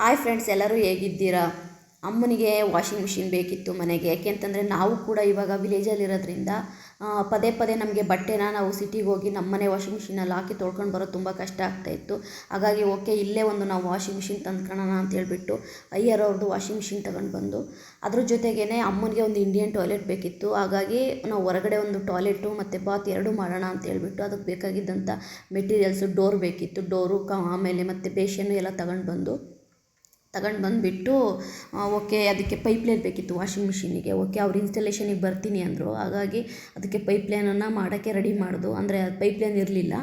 Hi friends ಎಲ್ಲರೂ ಹೇಗಿದ್ದೀರಾ? ಅಮ್ಮನಿಗೆ ವಾಷಿಂಗ್ ಮಿಷಿನ್ ಬೇಕಿತ್ತು ಮನೆಗೆ. ಯಾಕೆಂತಂದರೆ ನಾವು ಕೂಡ ಇವಾಗ ವಿಲೇಜಲ್ಲಿರೋದ್ರಿಂದ ಪದೇ ಪದೇ ನಮಗೆ ಬಟ್ಟೆನ ನಾವು ಸಿಟಿಗೆ ಹೋಗಿ ನಮ್ಮನೆ ವಾಷಿಂಗ್ ಮಿಷಿನಲ್ಲಿ ಹಾಕಿ ತೊಳ್ಕೊಂಡು ಬರೋದು ತುಂಬ ಕಷ್ಟ ಆಗ್ತಾಯಿತ್ತು ಹಾಗಾಗಿ ಓಕೆ ಇಲ್ಲೇ ಒಂದು ನಾವು ವಾಷಿಂಗ್ ಮಿಷಿನ್ ತಂದ್ಕೊಳ್ಳೋಣ ಅಂತ ಹೇಳ್ಬಿಟ್ಟು ಅಯ್ಯರ್ ಅವ್ರದ್ದು ವಾಷಿಂಗ್ ಮಿಷಿನ್ ತಗೊಂಡು ಬಂದು, ಅದ್ರ ಜೊತೆಗೇ ಅಮ್ಮನಿಗೆ ಒಂದು ಇಂಡಿಯನ್ ಟಾಯ್ಲೆಟ್ ಬೇಕಿತ್ತು. ಹಾಗಾಗಿ ನಾವು ಹೊರಗಡೆ ಒಂದು ಟಾಯ್ಲೆಟು ಮತ್ತು ಬಾತ್ ಎರಡೂ ಮಾಡೋಣ ಅಂತ ಹೇಳ್ಬಿಟ್ಟು ಅದಕ್ಕೆ ಬೇಕಾಗಿದ್ದಂಥ ಮೆಟೀರಿಯಲ್ಸು ಡೋರ್ ಬೇಕಿತ್ತು. ಡೋರು ಆಮೇಲೆ ಮತ್ತು ಬೇಷನ್ನು ಎಲ್ಲ ತಗೊಂಡು ಬಂದು ತಗೊಂಡು ಬಂದುಬಿಟ್ಟು ಓಕೆ, ಅದಕ್ಕೆ ಪೈಪ್ಲೈನ್ ಬೇಕಿತ್ತು ವಾಷಿಂಗ್ ಮಿಷಿನಿಗೆ ಓಕೆ, ಅವ್ರು ಇನ್ಸ್ಟಾಲೇಷನಿಗೆ ಬರ್ತೀನಿ ಅಂದರು. ಹಾಗಾಗಿ ಅದಕ್ಕೆ ಪೈಪ್ಲೈನನ್ನು ಮಾಡೋಕ್ಕೆ ರೆಡಿ ಮಾಡಿದು. ಅಂದರೆ ಅದು ಪೈಪ್ಲೈನ್ ಇರಲಿಲ್ಲ.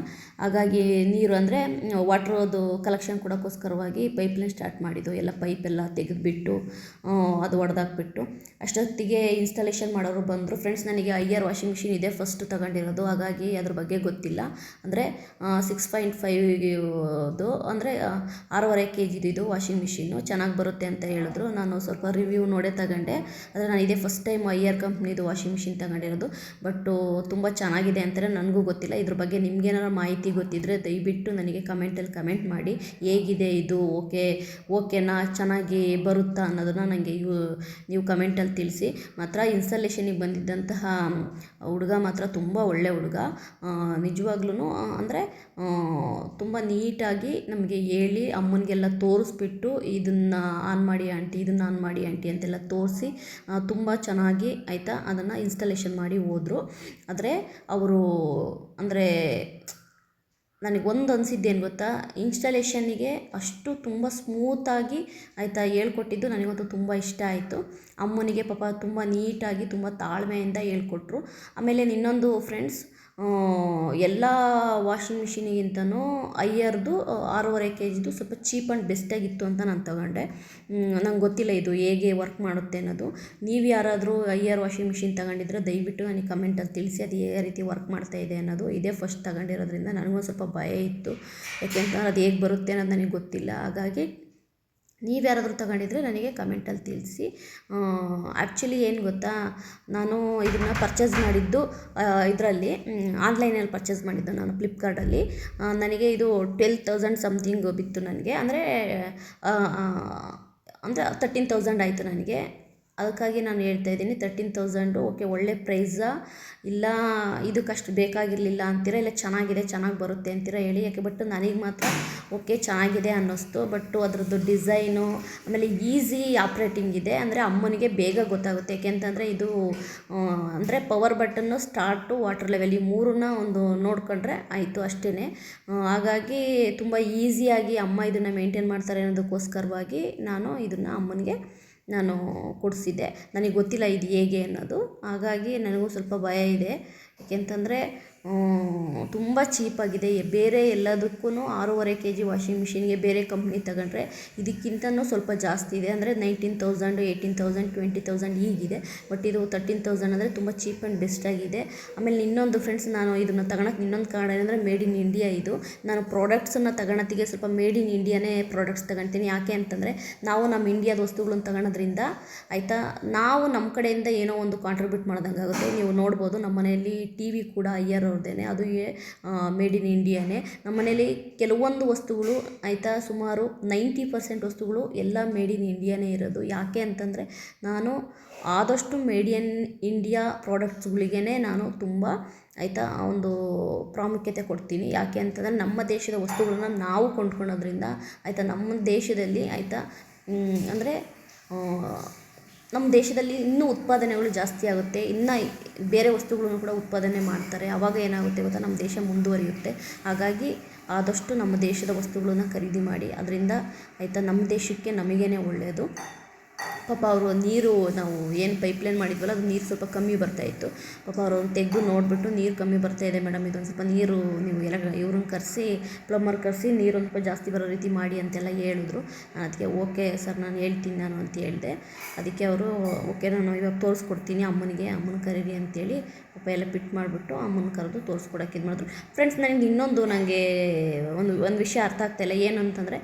ಹಾಗಾಗಿ ನೀರು ಅಂದರೆ ವಾಟ್ರದು ಕಲೆಕ್ಷನ್ ಕೊಡೋಕ್ಕೋಸ್ಕರವಾಗಿ ಪೈಪ್ಲೈನ್ ಸ್ಟಾರ್ಟ್ ಮಾಡಿದ್ದು. ಎಲ್ಲ ಪೈಪೆಲ್ಲ ತೆಗೆದುಬಿಟ್ಟು ಅದು ಒಡೆದಾಕ್ಬಿಟ್ಟು. ಅಷ್ಟೊತ್ತಿಗೆ ಇನ್ಸ್ಟಾಲೇಷನ್ ಮಾಡೋರು ಬಂದರು. ಫ್ರೆಂಡ್ಸ್ ನನಗೆ ಐಯರ್ ವಾಷಿಂಗ್ ಮಿಷಿನ್ ಇದೆ ಫಸ್ಟ್ ತಗೊಂಡಿರೋದು. ಹಾಗಾಗಿ ಅದ್ರ ಬಗ್ಗೆ ಗೊತ್ತಿಲ್ಲ. ಅಂದರೆ ಸಿಕ್ಸ್ ಪಾಯಿಂಟ್ ಫೈವ್ದು ಅಂದರೆ ಆರೂವರೆ ಕೆ ಜಿದು ವಾಷಿಂಗ್ ಮಿಷಿನ್ನು ಚೆನ್ನಾಗಿ ಬರುತ್ತೆ ಅಂತ ಹೇಳಿದ್ರು. ನಾನು ಸ್ವಲ್ಪ ರಿವ್ಯೂ ನೋಡೇ ತಗೊಂಡೆ. ಆದರೆ ನಾನು ಇದೇ ಫಸ್ಟ್ ಟೈಮ್ ಐಯರ್ ಕಂಪ್ನಿದು ವಾಷಿಂಗ್ ಮಿಷಿನ್ ತಗೊಂಡಿರೋದು. ಬಟ್ಟು ತುಂಬ ಚೆನ್ನಾಗಿದೆ ಅಂತಲೇ ನನಗೂ ಗೊತ್ತಿಲ್ಲ. ಇದ್ರ ಬಗ್ಗೆ ನಿಮ್ಗೇನಾರು ಮಾಹಿತಿ ಗೊತ್ತಿದ್ದರೆ ದಯವಿಟ್ಟು ನನಗೆ ಕಮೆಂಟಲ್ಲಿ ಕಮೆಂಟ್ ಮಾಡಿ. ಹೇಗಿದೆ ಇದು? ಓಕೆ ಓಕೆನಾ ಚೆನ್ನಾಗಿ ಬರುತ್ತಾ ಅನ್ನೋದನ್ನು ನನಗೆ ನೀವು ಕಮೆಂಟಲ್ಲಿ ತಿಳಿಸಿ. ಮಾತ್ರ ಇನ್ಸ್ಟಾಲೇಷನಿಗೆ ಬಂದಿದ್ದಂತಹ ಹುಡುಗ ಮಾತ್ರ ತುಂಬ ಒಳ್ಳೆ ಹುಡುಗ. ನಿಜವಾಗ್ಲೂ ಅಂದರೆ ತುಂಬ ನೀಟಾಗಿ ನಮಗೆ ಹೇಳಿ ಅಮ್ಮನಿಗೆಲ್ಲ ತೋರಿಸ್ಬಿಟ್ಟು ಇದನ್ನು ಆನ್ ಮಾಡಿ ಆಂಟಿ ಇದನ್ನು ಆನ್ ಮಾಡಿ ಆಂಟಿ ಅಂತೆಲ್ಲ ತೋರಿಸಿ ತುಂಬ ಚೆನ್ನಾಗಿ ಆಯಿತಾ, ಅದನ್ನು ಇನ್ಸ್ಟಾಲೇಷನ್ ಮಾಡಿ ಹೋದರು. ಆದರೆ ಅವರು, ಅಂದರೆ ನನಗೆ ಒಂದು ಅನಿಸಿದ್ದೇನು ಗೊತ್ತಾ? ಇನ್ಸ್ಟಾಲೇಷನ್ನಿಗೆ ಅಷ್ಟು ತುಂಬ ಸ್ಮೂತಾಗಿ ಆಯಿತಾ ಹೇಳ್ಕೊಟ್ಟಿದ್ದು ನನಗಂತೂ ತುಂಬ ಇಷ್ಟ ಆಯಿತು. ಅಮ್ಮನಿಗೆ ಪಾಪ ತುಂಬ ನೀಟಾಗಿ, ತುಂಬ ತಾಳ್ಮೆಯಿಂದ ಹೇಳ್ಕೊಟ್ರು. ಆಮೇಲೆ ಇನ್ನೊಂದು ಫ್ರೆಂಡ್ಸ್ ಎಲ್ಲ ವಾಷಿಂಗ್ ಮಿಷಿನಿಗಿಂತನೂ ಐಯರ್ದು ಆರೂವರೆ ಕೆ ಜಿದು ಸ್ವಲ್ಪ ಚೀಪ್ ಆ್ಯಂಡ್ ಬೆಸ್ಟಾಗಿತ್ತು ಅಂತ ನಾನು ತಗೊಂಡೆ. ನಂಗೆ ಗೊತ್ತಿಲ್ಲ ಇದು ಹೇಗೆ ವರ್ಕ್ ಮಾಡುತ್ತೆ ಅನ್ನೋದು. ನೀವು ಯಾರಾದರೂ ಐಯರ್ ವಾಷಿಂಗ್ ಮಿಷಿನ್ ತಗೊಂಡಿದ್ರೆ ದಯವಿಟ್ಟು ನನಗೆ ಕಮೆಂಟಲ್ಲಿ ತಿಳಿಸಿ, ಅದು ಯಾವ ರೀತಿ ವರ್ಕ್ ಮಾಡ್ತಾ ಇದೆ ಅನ್ನೋದು ಇದೇ ಫಸ್ಟ್ ತಗೊಂಡಿರೋದ್ರಿಂದ ನನಗೂ ಸ್ವಲ್ಪ ಭಯ ಇತ್ತು. ಯಾಕೆಂತಂದ್ರೆ ಅದು ಹೇಗೆ ಬರುತ್ತೆ ಅನ್ನೋದು ನನಗೆ ಗೊತ್ತಿಲ್ಲ. ಹಾಗಾಗಿ ನೀವು ಯಾರಾದರೂ ತಗೊಂಡಿದ್ರೆ ನನಗೆ ಕಮೆಂಟಲ್ಲಿ ತಿಳಿಸಿ. ಆ್ಯಕ್ಚುಲಿ ಏನು ಗೊತ್ತಾ, ನಾನು ಇದನ್ನು ಪರ್ಚೇಸ್ ಮಾಡಿದ್ದು ಇದರಲ್ಲಿ ಆನ್ಲೈನಲ್ಲಿ ಪರ್ಚೇಸ್ ಮಾಡಿದ್ದು ನಾನು ಫ್ಲಿಪ್ಕಾರ್ಟಲ್ಲಿ ನನಗೆ ಇದು ಟ್ವೆಲ್ ತೌಸಂಡ್ ಸಮಥಿಂಗ್ ಬಿತ್ತು ನನಗೆ. ಅಂದರೆ ಅಂದರೆ ತರ್ಟೀನ್ ತೌಸಂಡ್ ಆಯಿತು ನನಗೆ. ಅದಕ್ಕಾಗಿ ನಾನು ಹೇಳ್ತಾ ಇದ್ದೀನಿ ತರ್ಟೀನ್ ತೌಸಂಡು ಓಕೆ ಒಳ್ಳೆ ಪ್ರೈಸಾ ಇಲ್ಲ, ಇದಕ್ಕಷ್ಟು ಬೇಕಾಗಿರಲಿಲ್ಲ ಅಂತೀರಾ? ಇಲ್ಲ, ಚೆನ್ನಾಗಿದೆ, ಚೆನ್ನಾಗಿ ಬರುತ್ತೆ ಅಂತೀರಾ? ಹೇಳಿ, ಯಾಕೆ ಬಟ್ ನನಗೆ ಮಾತ್ರ ಓಕೆ ಚೆನ್ನಾಗಿದೆ ಅನ್ನಿಸ್ತು. ಬಟ್ಟು ಅದರದ್ದು ಡಿಸೈನು ಆಮೇಲೆ ಈಸಿ ಆಪ್ರೇಟಿಂಗ್ ಇದೆ. ಅಂದರೆ ಅಮ್ಮನಿಗೆ ಬೇಗ ಗೊತ್ತಾಗುತ್ತೆ. ಯಾಕೆಂತಂದರೆ ಇದು ಅಂದರೆ power button start water level ಈ ಮೂರನ್ನ ಒಂದು ನೋಡ್ಕೊಂಡ್ರೆ ಆಯಿತು ಅಷ್ಟೇ ಹಾಗಾಗಿ ತುಂಬ ಈಸಿಯಾಗಿ ಅಮ್ಮ ಇದನ್ನು ಮೇಂಟೈನ್ ಮಾಡ್ತಾರೆ ಅನ್ನೋದಕ್ಕೋಸ್ಕರವಾಗಿ ನಾನು ಇದನ್ನು ಅಮ್ಮನಿಗೆ ನಾನು ಕೊಡಿಸಿದ್ದೆ. ನನಗೆ ಗೊತ್ತಿಲ್ಲ ಇದು ಹೇಗೆ ಅನ್ನೋದು. ಹಾಗಾಗಿ ನನಗೂ ಸ್ವಲ್ಪ ಭಯ ಇದೆ. ಏಕೆಂತಂದರೆ ತುಂಬ ಚೀಪಾಗಿದೆ ಬೇರೆ ಎಲ್ಲದಕ್ಕೂ ಆರೂವರೆ ಕೆ ಜಿ ವಾಷಿಂಗ್ ಮಿಷಿನ್ಗೆ ಬೇರೆ ಕಂಪ್ನಿ ತಗೊಂಡ್ರೆ ಇದಕ್ಕಿಂತನೂ ಸ್ವಲ್ಪ ಜಾಸ್ತಿ ಇದೆ. ಅಂದರೆ nineteen thousand eighteen thousand twenty thousand ಹೀಗಿದೆ. ಬಟ್ ಇದು ತರ್ಟೀನ್ ತೌಸಂಡ್ ಅಂದರೆ ತುಂಬ ಚೀಪ್ ಆ್ಯಂಡ್ ಬೆಸ್ಟಾಗಿದೆ ಆಮೇಲೆ ಇನ್ನೊಂದು ಫ್ರೆಂಡ್ಸ್ ನಾನು ಇದನ್ನು ತಗೊಳಕ್ಕೆ ಇನ್ನೊಂದು ಕಾರಣ ಏನಂದರೆ ಮೇಡ್ ಇನ್ ಇಂಡಿಯಾ ಇದು. ನಾನು ಪ್ರಾಡಕ್ಟ್ಸನ್ನು ತಗೊಳತ್ತಿಗೆ ಸ್ವಲ್ಪ ಮೇಡ್ ಇನ್ ಇಂಡಿಯಾನೇ ಪ್ರಾಡಕ್ಟ್ಸ್ ತಗೊಳ್ತೀನಿ ಯಾಕೆ ಅಂತಂದರೆ ನಾವು ನಮ್ಮ ಇಂಡಿಯಾದ ವಸ್ತುಗಳನ್ನು ತಗೊಳೋದ್ರಿಂದ ಆಯಿತಾ, ನಾವು ನಮ್ಮ ಕಡೆಯಿಂದ ಏನೋ ಒಂದು ಕಾಂಟ್ರಿಬ್ಯೂಟ್ ಮಾಡ್ದಂಗೆ ನೀವು ನೋಡ್ಬೋದು, ನಮ್ಮ ಮನೆಯಲ್ಲಿ ಟಿ ವಿ ಕೂಡ ಅಯ್ಯರ್ ಅವ್ರದ್ದೇನೆ ಅದು ಮೇಡ್ ಇನ್ ಇಂಡಿಯಾನೇ ನಮ್ಮ ಮನೇಲಿ ಕೆಲವೊಂದು ವಸ್ತುಗಳು ಆಯಿತಾ, ಸುಮಾರು ನೈಂಟಿ ಪರ್ಸೆಂಟ್ ವಸ್ತುಗಳು ಎಲ್ಲ ಮೇಡ್ ಇನ್ ಇಂಡಿಯಾನೇ ಇರೋದು. ಯಾಕೆ ಅಂತಂದರೆ, ನಾನು ಆದಷ್ಟು ಮೇಡ್ ಇನ್ ಇಂಡಿಯಾ ಪ್ರಾಡಕ್ಟ್ಸ್ಗಳಿಗೇ ನಾನು ತುಂಬ ಆಯಿತಾ ಒಂದು ಪ್ರಾಮುಖ್ಯತೆ ಕೊಡ್ತೀನಿ. ಯಾಕೆ ಅಂತಂದರೆ, ನಮ್ಮ ದೇಶದ ವಸ್ತುಗಳನ್ನ ನಾವು ಕೊಂಡ್ಕೊಳ್ಳೋದ್ರಿಂದ ಆಯಿತಾ, ನಮ್ಮ ದೇಶದಲ್ಲಿ ಆಯಿತಾ ಅಂದರೆ ನಮ್ಮ ದೇಶದಲ್ಲಿ ಇನ್ನೂ ಉತ್ಪಾದನೆಗಳು ಜಾಸ್ತಿ ಆಗುತ್ತೆ. ಇನ್ನು ಬೇರೆ ವಸ್ತುಗಳನ್ನು ಕೂಡ ಉತ್ಪಾದನೆ ಮಾಡ್ತಾರೆ. ಆವಾಗ ಏನಾಗುತ್ತೆ ಗೊತ್ತಾ? ನಮ್ಮ ದೇಶ ಮುಂದುವರಿಯುತ್ತೆ. ಹಾಗಾಗಿ ಆದಷ್ಟು ನಮ್ಮ ದೇಶದ ವಸ್ತುಗಳನ್ನು ಖರೀದಿ ಮಾಡಿ, ಅದರಿಂದ ಆಯಿತಾ, ನಮ್ಮ ದೇಶಕ್ಕೆ ನಮಗೇನೆ ಒಳ್ಳೆಯದು ಪಾಪ ಅವರು ನೀರು ನಾವು ಏನು ಪೈಪ್ಲೈನ್ ಮಾಡಿದ್ವಲ್ಲ, ಅದು ನೀರು ಸ್ವಲ್ಪ ಕಮ್ಮಿ ಬರ್ತಾಯಿತ್ತು ಪಾಪ ಅವರು ತೆಗೆದು ನೋಡಿಬಿಟ್ಟು ನೀರು ಕಮ್ಮಿ ಬರ್ತಾ ಇದೆ ಮೇಡಮ್ ಇದೊಂದು ಸ್ವಲ್ಪ ನೀರು ನೀವು ಎಲ್ಲ ಇವ್ರನ್ನ ಕರೆಸಿ ಪ್ಲಮ್ಮರ್ ಕರೆಸಿ ನೀರು ಒಂದು ಸ್ವಲ್ಪ ಜಾಸ್ತಿ ಬರೋ ರೀತಿ ಮಾಡಿ ಅಂತೆಲ್ಲ ಹೇಳಿದ್ರು. ನಾನು ಅದಕ್ಕೆ ಓಕೆ ಸರ್ ನಾನು ಹೇಳ್ತೀನಿ ನಾನು ಅಂತ ಹೇಳಿದೆ. ಅದಕ್ಕೆ ಅವರು ಓಕೆ ನಾನು ಇವಾಗ ತೋರಿಸ್ಕೊಡ್ತೀನಿ ಅಮ್ಮನಿಗೆ, ಅಮ್ಮನ ಕರೀರಿ ಅಂತೇಳಿ ಪಾಪ ಎಲ್ಲ ಪಿಟ್ ಮಾಡಿಬಿಟ್ಟು ಅಮ್ಮನ ಕರೆದು ತೋರಿಸ್ಕೊಡಕ್ಕೆ ಇದು ಮಾಡಿದ್ರು. ಫ್ರೆಂಡ್ಸ್ ನನಗೆ ಇನ್ನೊಂದು ನನಗೆ ಒಂದು ಒಂದು ವಿಷಯ ಅರ್ಥ ಆಗ್ತಾಯಿಲ್ಲ ಏನು ಅಂತಂದರೆ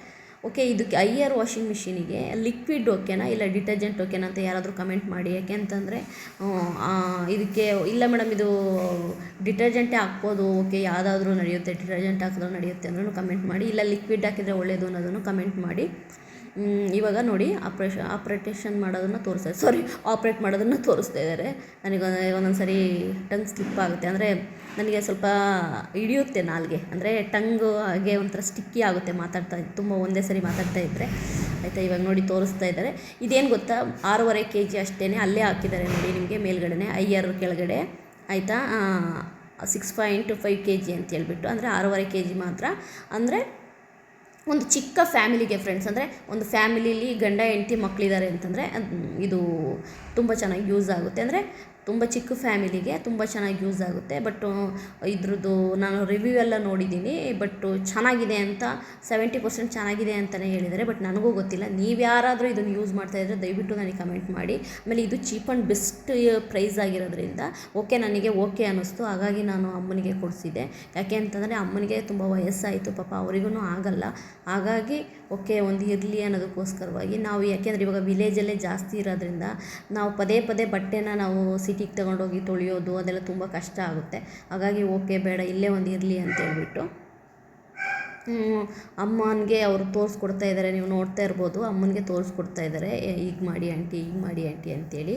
ಓಕೆ, ಇದಕ್ಕೆ ಐಯರ್ ವಾಷಿಂಗ್ ಮಿಷಿನಿಗೆ ಲಿಕ್ವಿಡ್ ಓಕೆನಾ ಇಲ್ಲ ಡಿಟರ್ಜೆಂಟ್ ಓಕೆನಾ ಅಂತ ಯಾರಾದರೂ ಕಮೆಂಟ್ ಮಾಡಿ? ಯಾಕೆ ಅಂತಂದರೆ ಇದಕ್ಕೆ, ಇಲ್ಲ ಮೇಡಮ್ ಇದು ಡಿಟರ್ಜೆಂಟೇ ಹಾಕ್ಬೋದು, ಓಕೆ, ಯಾವುದಾದ್ರೂ ನಡೆಯುತ್ತೆ, ಡಿಟರ್ಜೆಂಟ್ ಹಾಕಿದ್ರು ನಡೆಯುತ್ತೆ ಅಂದ್ರೂ ಕಮೆಂಟ್ ಮಾಡಿ, ಇಲ್ಲ ಲಿಕ್ವಿಡ್ ಹಾಕಿದರೆ ಒಳ್ಳೆಯದು ಅನ್ನೋದನ್ನು ಕಮೆಂಟ್ ಮಾಡಿ. ಇವಾಗ ನೋಡಿ ಆಪ್ರೇಷನ್ ಆಪ್ರೇಟೇಷನ್ ಮಾಡೋದನ್ನು ತೋರಿಸ್ತಾ, ಸಾರಿ, ಆಪ್ರೇಟ್ ಮಾಡೋದನ್ನು ತೋರಿಸ್ತಾ ಇದ್ದಾರೆ. ನನಗೆ ಒಂದೊಂದು ಸರಿ ಟಂಗ್ ಸ್ಲಿಪ್ ಆಗುತ್ತೆ. ಅಂದರೆ ನನಗೆ ಸ್ವಲ್ಪ ಹಿಡಿಯುತ್ತೆ ನಾಲ್ಗೆ. ಅಂದರೆ ಟಂಗು ಹಾಗೆ ಒಂಥರ ಸ್ಟಿಕ್ಕಿ ಆಗುತ್ತೆ ಮಾತಾಡ್ತಾ, ತುಂಬ ಒಂದೇ ಸರಿ ಮಾತಾಡ್ತಾ ಇದ್ದರೆ ಆಯಿತಾ, ಇವಾಗ ನೋಡಿ ತೋರಿಸ್ತಾ ಇದ್ದಾರೆ. ಇದೇನು ಗೊತ್ತಾ? ಆರೂವರೆ ಕೆ ಜಿ ಅಷ್ಟೇ ಅಲ್ಲೇ ಹಾಕಿದ್ದಾರೆ ನೋಡಿ ನಿಮಗೆ ಮೇಲ್ಗಡೆ ಐಯರ್ ಕೆಳಗಡೆ. ಆಯಿತಾ? Six point five K G ಅಂತ ಹೇಳ್ಬಿಟ್ಟು, ಅಂದರೆ ಆರೂವರೆ ಕೆ ಜಿ ಮಾತ್ರ. ಅಂದರೆ ಒಂದು ಚಿಕ್ಕ ಫ್ಯಾಮಿಲಿಗೆ ಫ್ರೆಂಡ್ಸ್ ಅಂದರೆ ಒಂದು ಫ್ಯಾಮಿಲಿಲಿ ಗಂಡ ಹೆಂಡತಿ ಮಕ್ಕಳಿದ್ದಾರೆ ಅಂತಂದರೆ ಇದು ತುಂಬ ಚೆನ್ನಾಗಿ ಯೂಸ್ ಆಗುತ್ತೆ. ಅಂದರೆ ತುಂಬ ಚಿಕ್ಕ ಫ್ಯಾಮಿಲಿಗೆ ತುಂಬ ಚೆನ್ನಾಗಿ ಯೂಸ್ ಆಗುತ್ತೆ. ಬಟ್ ಇದ್ರದ್ದು ನಾನು ರಿವ್ಯೂ ಎಲ್ಲ ನೋಡಿದ್ದೀನಿ. ಬಟ್, ಚೆನ್ನಾಗಿದೆ ಅಂತ, ಸೆವೆಂಟಿ ಪರ್ಸೆಂಟ್ ಚೆನ್ನಾಗಿದೆ ಅಂತಲೇ ಹೇಳಿದ್ದಾರೆ. ಬಟ್, ನನಗೂ ಗೊತ್ತಿಲ್ಲ. ನೀವು ಯಾರಾದರೂ ಇದನ್ನು ಯೂಸ್ ಮಾಡ್ತಾ ಇದ್ದರೆ ದಯವಿಟ್ಟು ನನಗೆ ಕಮೆಂಟ್ ಮಾಡಿ. ಆಮೇಲೆ ಇದು ಚೀಪ್ ಆ್ಯಂಡ್ ಬೆಸ್ಟ್ ಪ್ರೈಸ್ ಆಗಿರೋದ್ರಿಂದ ಓಕೆ, ನನಗೆ ಓಕೆ ಅನ್ನಿಸ್ತು. ಹಾಗಾಗಿ ನಾನು ಅಮ್ಮನಿಗೆ ಕೊಡಿಸಿದೆ ಯಾಕೆ ಅಂತಂದರೆ ಅಮ್ಮನಿಗೆ ತುಂಬ ವಯಸ್ಸಾಯಿತು. ಪಾಪ ಅವರಿಗೂ ಆಗಲ್ಲ. ಹಾಗಾಗಿ ಓಕೆ, ಒಂದು ಇರಲಿ ಅನ್ನೋದಕ್ಕೋಸ್ಕರವಾಗಿ ನಾವು, ಯಾಕೆಂದರೆ ಇವಾಗ ವಿಲೇಜಲ್ಲೇ ಜಾಸ್ತಿ ಇರೋದ್ರಿಂದ ನಾವು ಪದೇ ಪದೇ ಬಟ್ಟೆನ ನಾವು ಸಿಟಿಗೆ ತಗೊಂಡೋಗಿ ತೊಳೆಯೋದು ಅದೆಲ್ಲ ತುಂಬ ಕಷ್ಟ ಆಗುತ್ತೆ. ಹಾಗಾಗಿ ಓಕೆ, ಬೇಡ, ಇಲ್ಲೇ ಒಂದು ಇರಲಿ ಅಂತ ಹೇಳ್ಬಿಟ್ಟು. ಅಮ್ಮನಿಗೆ ಅವರು ತೋರಿಸ್ಕೊಡ್ತಾ ಇದ್ದಾರೆ. ನೀವು ನೋಡ್ತಾ ಇರ್ಬೋದು, ಅಮ್ಮನಿಗೆ ತೋರಿಸ್ಕೊಡ್ತಾ ಇದ್ದಾರೆ. ಈಗ ಮಾಡಿ ಆಂಟಿ ಈಗ ಮಾಡಿ ಆಂಟಿ ಅಂತೇಳಿ.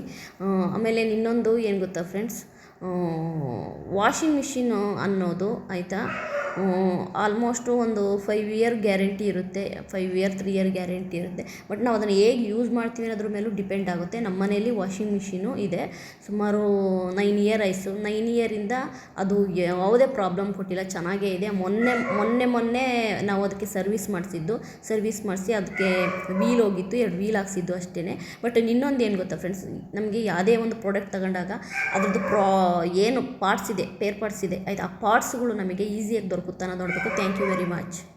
ಆಮೇಲೆ ಇನ್ನೊಂದು ಏನು ಗೊತ್ತಾ ಫ್ರೆಂಡ್ಸ್ ವಾಷಿಂಗ್ ಮಿಷಿನ್ ಅನ್ನೋದು, ಆಯಿತಾ? ಆಲ್ಮೋಸ್ಟು ಒಂದು ಫೈವ್ ಇಯರ್ ಗ್ಯಾರಂಟಿ ಇರುತ್ತೆ, five year, three year guarantee ಇರುತ್ತೆ. ಬಟ್ ನಾವು ಅದನ್ನು ಹೇಗೆ ಯೂಸ್ ಮಾಡ್ತೀವಿ ಅನ್ನೋದ್ರ ಮೇಲೂ ಡಿಪೆಂಡ್ ಆಗುತ್ತೆ. ನಮ್ಮ ಮನೆಯಲ್ಲಿ ವಾಷಿಂಗ್ ಮಿಷಿನು ಇದೆ. ಸುಮಾರು ನೈನ್ ಇಯರ್ ಆಯಿತು. ನೈನ್ ಇಯರಿಂದ ಅದು ಯಾವುದೇ ಪ್ರಾಬ್ಲಮ್ ಕೊಟ್ಟಿಲ್ಲ, ಚೆನ್ನಾಗೇ ಇದೆ. ಮೊನ್ನೆ ಮೊನ್ನೆ ಮೊನ್ನೆ ನಾವು ಅದಕ್ಕೆ ಸರ್ವಿಸ್ ಮಾಡಿಸಿದ್ದು. ಸರ್ವಿಸ್ ಮಾಡಿಸಿ ಅದಕ್ಕೆ ವೀಲ್ ಹೋಗಿತ್ತು, ಎರಡು ವೀಲ್ ಹಾಕ್ಸಿದ್ದು ಅಷ್ಟೇ ಬಟ್ ಇನ್ನೊಂದು ಏನು ಗೊತ್ತಾ ಫ್ರೆಂಡ್ಸ್, ನಮಗೆ ಯಾವುದೇ ಒಂದು ಪ್ರಾಡಕ್ಟ್ ತಗೊಂಡಾಗ ಅದರದ್ದು ಪ್ರಾ, ಏನು ಪಾರ್ಟ್ಸ್ ಇದೆ ಪೇರ್ ಪಾರ್ಟ್ಸ್ ಇದೆ. ಆಯ್ತು? ಆ ಪಾರ್ಟ್ಸ್ಗಳು ನಮಗೆ ಈಸಿಯಾಗಿ ದೊರಕುತ್ತಾ ಅನ್ನೋದು ನೋಡಬೇಕು. Thank you very much